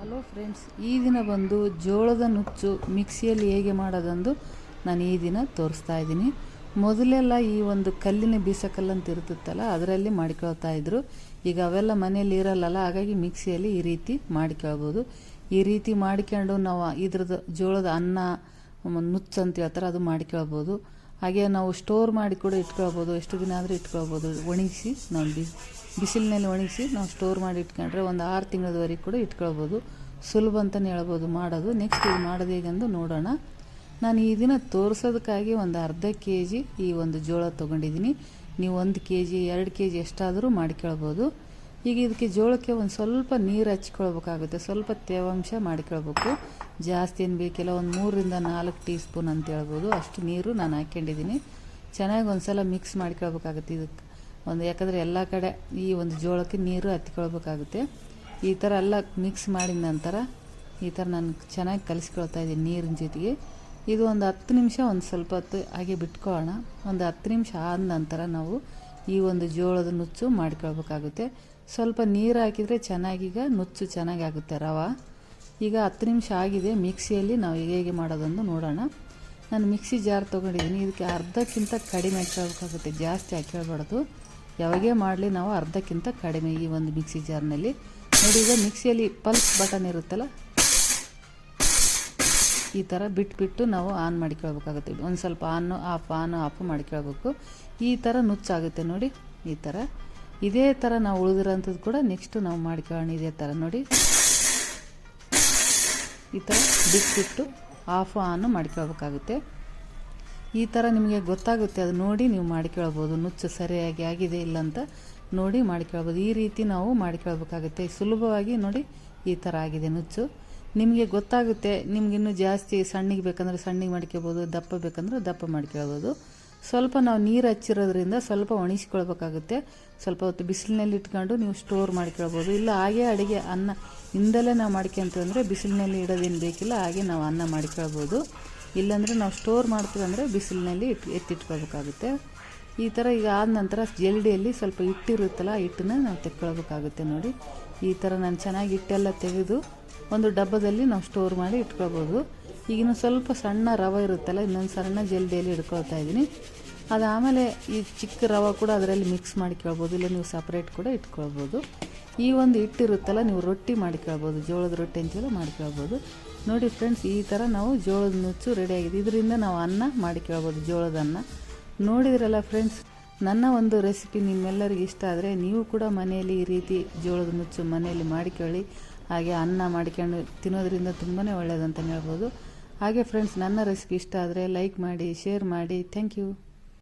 Hello friends ಈ ದಿನ ಬಂದು ಜೋಳದ ನುಚ್ಚು ಮಿಕ್ಸಿಯಲ್ಲಿ ಹೇಗೆ ಮಾಡೋದಂದು ನಾನು ಈ ದಿನ ತೋರಿಸ್ತಾ ಇದ್ದೀನಿ. ಮೊದಲೆಲ್ಲ ಈ ಒಂದು ಕಲ್ಲಿನ ಬೀಸಕಲ್ಲಂತ ಇರ್ತಿತ್ತಲ್ಲ ಅದರಲ್ಲಿ ಮಾಡ್ಕೊಳ್ತಾ ಇದ್ರು. ಈಗ ಅವೆಲ್ಲ ಮನೆಯಲ್ಲಿ ಇರಲ್ಲಲ್ಲ, ಹಾಗಾಗಿ ಮಿಕ್ಸಿಯಲ್ಲಿ ಈ ರೀತಿ ಮಾಡ್ಕೊಳ್ಬೋದು. ಈ ರೀತಿ ಮಾಡ್ಕೊಂಡು ನಾವು ಇದ್ರದ್ದು ಜೋಳದ ಅನ್ನ ನುಚ್ಚು ಅಂತ ಹೇಳ್ತಾರೆ, ಅದು ಮಾಡ್ಕೊಳ್ಬೋದು. ಹಾಗೆ ನಾವು ಸ್ಟೋರ್ ಮಾಡಿ ಕೂಡ ಇಟ್ಕೊಳ್ಬೋದು, ಎಷ್ಟು ದಿನ ಆದರೂ ಇಟ್ಕೊಳ್ಬೋದು, ಒಣಗಿಸಿ ನಾವು ಬಿ ಬಿಸಿಲಿನಲ್ಲಿ ಒಣಗಿಸಿ ನಾವು ಸ್ಟೋರ್ ಮಾಡಿ ಇಟ್ಕೊಂಡ್ರೆ ಒಂದು ಆರು ತಿಂಗಳವರೆಗೆ ಕೂಡ ಇಟ್ಕೊಳ್ಬೋದು. ಸುಲಭ ಅಂತಲೇ ಹೇಳ್ಬೋದು ಮಾಡೋದು. ನೆಕ್ಸ್ಟ್ ಇದು ಮಾಡೋದು ಹೇಗೆಂದು ನೋಡೋಣ. ನಾನು ಈ ದಿನ ತೋರಿಸೋದಕ್ಕಾಗಿ ಒಂದು ಅರ್ಧ ಕೆ ಜಿ ಈ ಒಂದು ಜೋಳ ತೊಗೊಂಡಿದ್ದೀನಿ. ನೀವು ಒಂದು ಕೆ ಜಿ ಎರಡು ಕೆ ಜಿ ಎಷ್ಟಾದರೂ ಮಾಡ್ಕೊಳ್ಬೋದು ಈಗ ಇದಕ್ಕೆ ಜೋಳಕ್ಕೆ ಒಂದು ಸ್ವಲ್ಪ ನೀರು ಹಚ್ಕೊಳ್ಬೇಕಾಗುತ್ತೆ. ಸ್ವಲ್ಪ ತೇವಾಂಶ ಮಾಡ್ಕೊಳ್ಬೇಕು ಜಾಸ್ತಿ ಏನು ಬೇಕಿಲ್ಲ. ಒಂದು ಮೂರರಿಂದ ನಾಲ್ಕು ಟೀ ಸ್ಪೂನ್ ಅಂತ ಹೇಳ್ಬೋದು. ಅಷ್ಟು ನೀರು ನಾನು ಹಾಕ್ಕೊಂಡಿದ್ದೀನಿ. ಚೆನ್ನಾಗಿ ಒಂದು ಸಲ ಮಿಕ್ಸ್ ಮಾಡ್ಕೊಳ್ಬೇಕಾಗುತ್ತೆ ಇದಕ್ಕೆ. ಒಂದು ಯಾಕಂದರೆ ಎಲ್ಲ ಕಡೆ ಈ ಒಂದು ಜೋಳಕ್ಕೆ ನೀರು ಹತ್ತಿಕೊಳ್ಬೇಕಾಗುತ್ತೆ. ಈ ಥರ ಎಲ್ಲ ಮಿಕ್ಸ್ ಮಾಡಿದ ನಂತರ ಈ ಥರ ನಾನು ಚೆನ್ನಾಗಿ ಕಲಿಸ್ಕೊಳ್ತಾ ಇದ್ದೀನಿ ನೀರಿನ ಜೊತೆಗೆ. ಇದು ಒಂದು ಹತ್ತು ನಿಮಿಷ, ಒಂದು ಸ್ವಲ್ಪ ಹೊತ್ತು ಹಾಗೆ ಬಿಟ್ಕೊಳ್ಳೋಣ. ಒಂದು ಹತ್ತು ನಿಮಿಷ ಆದ ನಂತರ ನಾವು ಈ ಒಂದು ಜೋಳದ ನುಚ್ಚು ಮಾಡ್ಕೊಳ್ಬೇಕಾಗುತ್ತೆ. ಸ್ವಲ್ಪ ನೀರು ಹಾಕಿದರೆ ಚೆನ್ನಾಗೀಗ ನುಚ್ಚು ಚೆನ್ನಾಗಿ ಆಗುತ್ತೆ ರವೆ. ಈಗ ಹತ್ತು ನಿಮಿಷ ಆಗಿದೆ ಮಿಕ್ಸಿಯಲ್ಲಿ ನಾವು ಹೇಗೆ ಹೇಗೆ ಮಾಡೋದನ್ನು ನೋಡೋಣ. ನಾನು ಮಿಕ್ಸಿ ಜಾರ್ ತೊಗೊಂಡಿದ್ದೀನಿ. ಇದಕ್ಕೆ ಅರ್ಧಕ್ಕಿಂತ ಕಡಿಮೆ ಹಾಕ್ಕೊಳ್ಬೇಕಾಗುತ್ತೆ, ಜಾಸ್ತಿ ಹಾಕ್ಕೊಳ್ಬಾರ್ದು. ಯಾವಾಗೇ ಮಾಡಲಿ ನಾವು ಅರ್ಧಕ್ಕಿಂತ ಕಡಿಮೆ ಈ ಒಂದು ಮಿಕ್ಸಿ ಜಾರ್ನಲ್ಲಿ. ನೋಡಿ, ಈಗ ಮಿಕ್ಸಿಯಲ್ಲಿ ಪಲ್ಸ್ ಬಟನ್ ಇರುತ್ತಲ್ಲ? ಈ ಥರ ಬಿಟ್ಬಿಟ್ಟು ನಾವು ಆನ್ ಮಾಡಿಕೊಳ್ಬೇಕಾಗುತ್ತೆ ಒಂದು ಸ್ವಲ್ಪ ಆನ್, ಆಫ್ ಆನ್, ಆಫ್ ಮಾಡ್ಕೊಳ್ಬೇಕು ಈ ಥರ ನುಚ್ಚಾಗುತ್ತೆ ನೋಡಿ, ಈ ಥರ. ಇದೇ ಥರ ನಾವು ಉಳಿದಿರೋಂಥದ್ದು ಕೂಡ ನೆಕ್ಸ್ಟು ನಾವು ಮಾಡ್ಕೊಳ್ಳೋಣ ಇದೇ ಥರ ನೋಡಿ. ಈ ಥರ ಬಿಟ್ಬಿಟ್ಟು ಆಫ್, ಆನ್ ಮಾಡ್ಕೊಳ್ಬೇಕಾಗುತ್ತೆ ಈ ಥರ ನಿಮಗೆ ಗೊತ್ತಾಗುತ್ತೆ, ಅದು ನೋಡಿ ನೀವು ಮಾಡ್ಕೊಳ್ಬೋದು ನುಚ್ಚು ಸರಿಯಾಗಿ ಆಗಿದೆ ಇಲ್ಲ ಅಂತ ನೋಡಿ ಮಾಡ್ಕೊಳ್ಬೋದು ಈ ರೀತಿ ನಾವು ಮಾಡ್ಕೊಳ್ಬೇಕಾಗುತ್ತೆ ಸುಲಭವಾಗಿ ನೋಡಿ ಈ ಥರ ಆಗಿದೆ ನುಚ್ಚು. ನಿಮಗೆ ಗೊತ್ತಾಗುತ್ತೆ ನಿಮಗಿನ್ನೂ ಜಾಸ್ತಿ ಸಣ್ಣಗೆ ಬೇಕಂದ್ರೆ ಸಣ್ಣಗೆ ಮಾಡ್ಕೊಬೋದು ದಪ್ಪ ಬೇಕಂದ್ರೆ ದಪ್ಪ ಮಾಡ್ಕೊಳ್ಬೋದು ಸ್ವಲ್ಪ ನಾವು ನೀರು ಹಚ್ಚಿರೋದ್ರಿಂದ ಸ್ವಲ್ಪ ಒಣಗಿಸ್ಕೊಳ್ಬೇಕಾಗುತ್ತೆ ಸ್ವಲ್ಪ ಹೊತ್ತು ಬಿಸಿಲಿನಲ್ಲಿ ಇಟ್ಕೊಂಡು ನೀವು ಸ್ಟೋರ್ ಮಾಡ್ಕೊಳ್ಬೋದು ಇಲ್ಲ ಹಾಗೆ ಅಡುಗೆ, ಅನ್ನ ಹಿಂದಲೇ ನಾವು ಮಾಡ್ಕೊಂತೀವಿ ಅಂದರೆ ಬಿಸಿಲಿನಲ್ಲಿ ಇಡೋದೇನು ಬೇಕಿಲ್ಲ, ಹಾಗೆ ನಾವು ಅನ್ನ ಮಾಡ್ಕೊಳ್ಬೋದು ಇಲ್ಲಾಂದರೆ ನಾವು ಸ್ಟೋರ್ ಮಾಡ್ತೀವಿ ಅಂದರೆ ಬಿಸಿಲಿನಲ್ಲಿ ಇಟ್ಟು ಎತ್ತಿಟ್ಕೋಬೇಕಾಗುತ್ತೆ ಈ ಥರ ಈಗ ಆದ ನಂತರ ಜಲ್ಡಿಯಲ್ಲಿ ಸ್ವಲ್ಪ ಹಿಟ್ಟಿರುತ್ತಲ್ಲ ಹಿಟ್ಟನ್ನ ನಾವು ತೆಕ್ಕೊಳ್ಬೇಕಾಗುತ್ತೆ ನೋಡಿ. ಈ ಥರ ನಾನು ಚೆನ್ನಾಗಿ ಹಿಟ್ಟೆಲ್ಲ ತೆಗೆದು ಒಂದು ಡಬ್ಬದಲ್ಲಿ ನಾವು ಸ್ಟೋರ್ ಮಾಡಿ ಇಟ್ಕೊಳ್ಬೋದು. ಈಗಿನ ಸ್ವಲ್ಪ ಸಣ್ಣ ರವೆ ಇರುತ್ತಲ್ಲ, ಇನ್ನೊಂದು ಸಣ್ಣ ಜೆಲ್ಡಿಯಲ್ಲಿ ಇಟ್ಕೊಳ್ತಾ ಇದ್ದೀನಿ. ಅದಾದಮೇಲೆ ಈ ಚಿಕ್ಕ ರವೆ ಕೂಡ ಅದರಲ್ಲಿ ಮಿಕ್ಸ್ ಮಾಡಿಕೊಳ್ಬೋದು ಇಲ್ಲ ನೀವು ಸಪ್ರೇಟ್ ಕೂಡ ಇಟ್ಕೊಳ್ಬೋದು. ಈ ಒಂದು ಹಿಟ್ಟಿರುತ್ತಲ್ಲ, ನೀವು ರೊಟ್ಟಿ ಮಾಡಿಕೊಳ್ಬೋದು ಜೋಳದ ರೊಟ್ಟಿ ಅಂತೆಲ್ಲ ಮಾಡ್ಕೊಳ್ಬೋದು ನೋಡಿ ಫ್ರೆಂಡ್ಸ್ ಈ ಥರ ನಾವು ಜೋಳದ ನುಚ್ಚು ರೆಡಿಯಾಗಿದೆ ಇದರಿಂದ ನಾವು ಅನ್ನ ಮಾಡಿಕೊಳ್ಬೋದು ಜೋಳದ ಅನ್ನ. ನೋಡಿದ್ರಲ್ಲ ಫ್ರೆಂಡ್ಸ್ ನನ್ನ ಒಂದು ರೆಸಿಪಿ ನಿಮ್ಮೆಲ್ಲರಿಗೂ ಇಷ್ಟ ಆದರೆ ನೀವು ಕೂಡ ಮನೆಯಲ್ಲಿ ಈ ರೀತಿ ಜೋಳದ ನುಚ್ಚು ಮನೆಯಲ್ಲಿ ಮಾಡಿಕೊಳ್ಳಿ ಹಾಗೆ ಅನ್ನ ಮಾಡಿಕೊಂಡು ತಿನ್ನೋದ್ರಿಂದ ತುಂಬಾ ಒಳ್ಳೆಯದಂತ ಹೇಳ್ಬೋದು. ಹಾಗೆ ಫ್ರೆಂಡ್ಸ್ ನನ್ನ ರೆಸಿಪಿ ಇಷ್ಟ ಆದರೆ ಲೈಕ್ ಮಾಡಿ ಶೇರ್ ಮಾಡಿ. Thank you